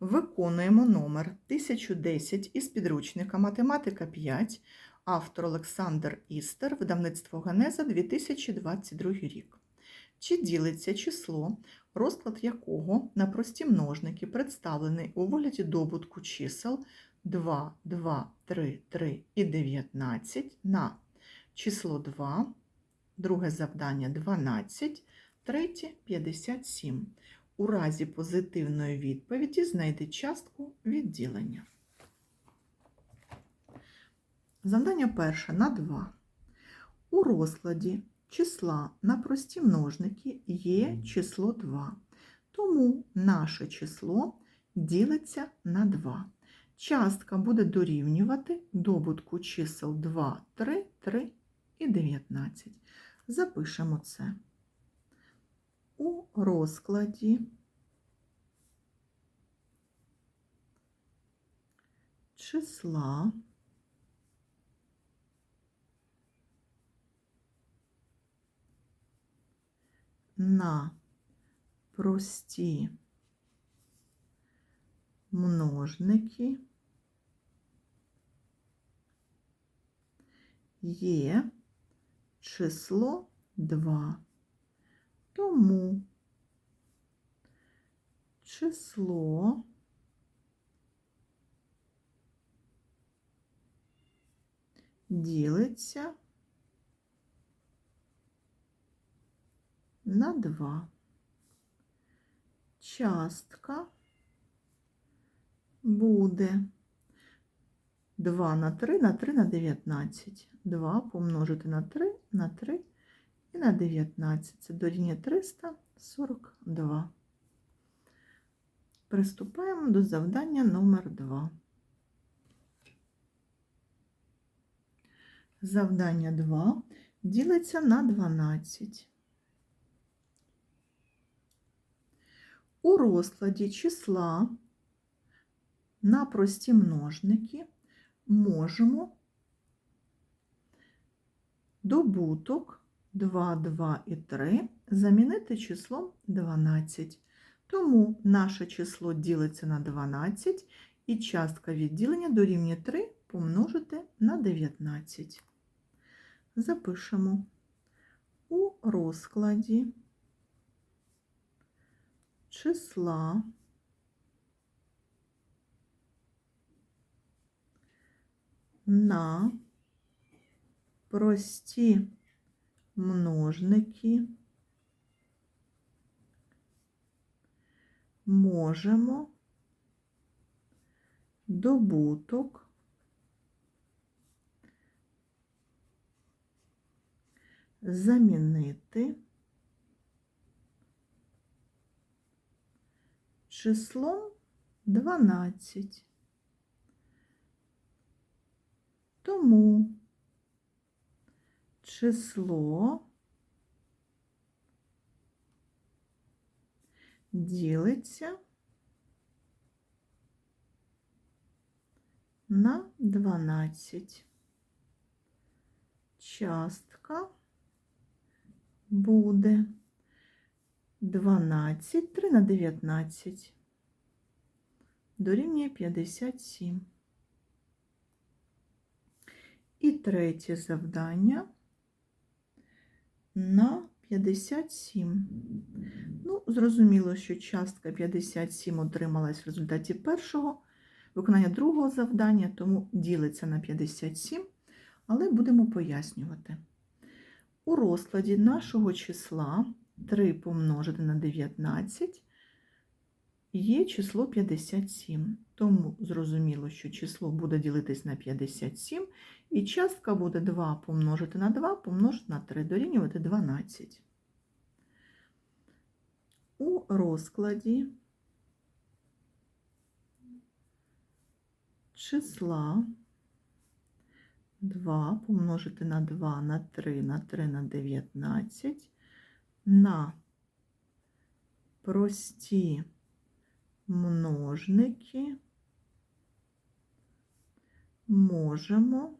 Виконуємо номер 1010 із підручника Математика 5, автор Олександр Істер, видавництво Генеза 2022 рік. Чи ділиться число, розклад якого на прості множники представлений у вигляді добутку чисел 2, 2, 3, 3 і 19 на число 2, друге завдання 12, третє 57. У разі позитивної відповіді знайди частку відділення. Завдання перше на 2. У розкладі числа на прості множники є число 2. Тому наше число ділиться на 2. Частка буде дорівнювати добутку чисел 2, 3, 3 і 19. Запишемо це. У розкладі. Числа. На прості множники. Є число 2. Тому число ділиться на 2. Частка буде 2 на 3 на 3 на 19. 2 помножити на 3 на 3 і на 19. Це дорівнює 342. Приступаємо до завдання номер 2. Завдання 2 ділиться на 12. У розкладі числа на прості множники можемо добуток 2, 2 і 3 замінити числом 12. Тому наше число ділиться на 12 і частка відділення дорівнює 3 помножити на 19. Запишемо у розкладі числа на прості множники. Можемо. Добуток. Замінити. Числом 12. Тому число ділиться на 12. Частка буде 12, 3 на 19. Дорівнює 57. І третє завдання на 57. Ну, зрозуміло, що частка 57 отрималась в результаті першого виконання другого завдання, тому ділиться на 57, але будемо пояснювати. У розкладі нашого числа 3 помножити на 19 є число 57. Тому зрозуміло, що число буде ділитись на 57, і частка буде 2 помножити на 2 помножити на 3, дорівнювати 12. У розкладі числа 2 помножити на 2 на 3 на 3 на 19 на прості множники. Можемо.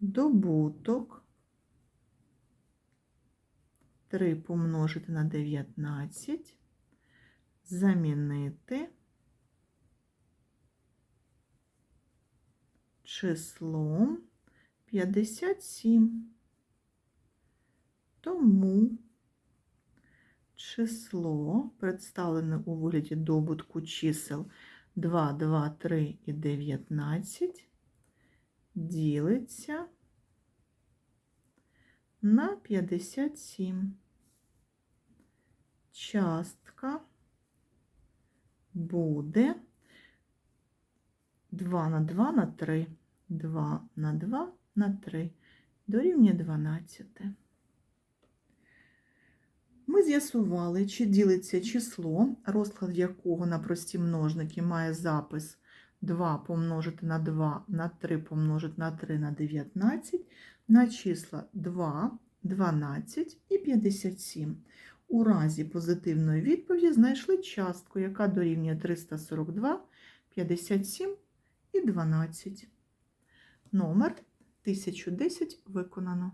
Добуток. 3 помножити на 19 замінити. Числом 57. Тому число, представлене у вигляді добутку чисел 2, 2, 3 і 19, ділиться на 57. Частка буде 2 на 2 на 3, 2 на 2 на 3, дорівнює 12. Ми з'ясували, чи ділиться число, розклад якого на прості множники має запис 2 помножити на 2 на 3 помножити на 3 на 19, на числа 2, 12 і 57. У разі позитивної відповіді знайшли частку, яка дорівнює 342, 57 і 12. Номер 1010 виконано.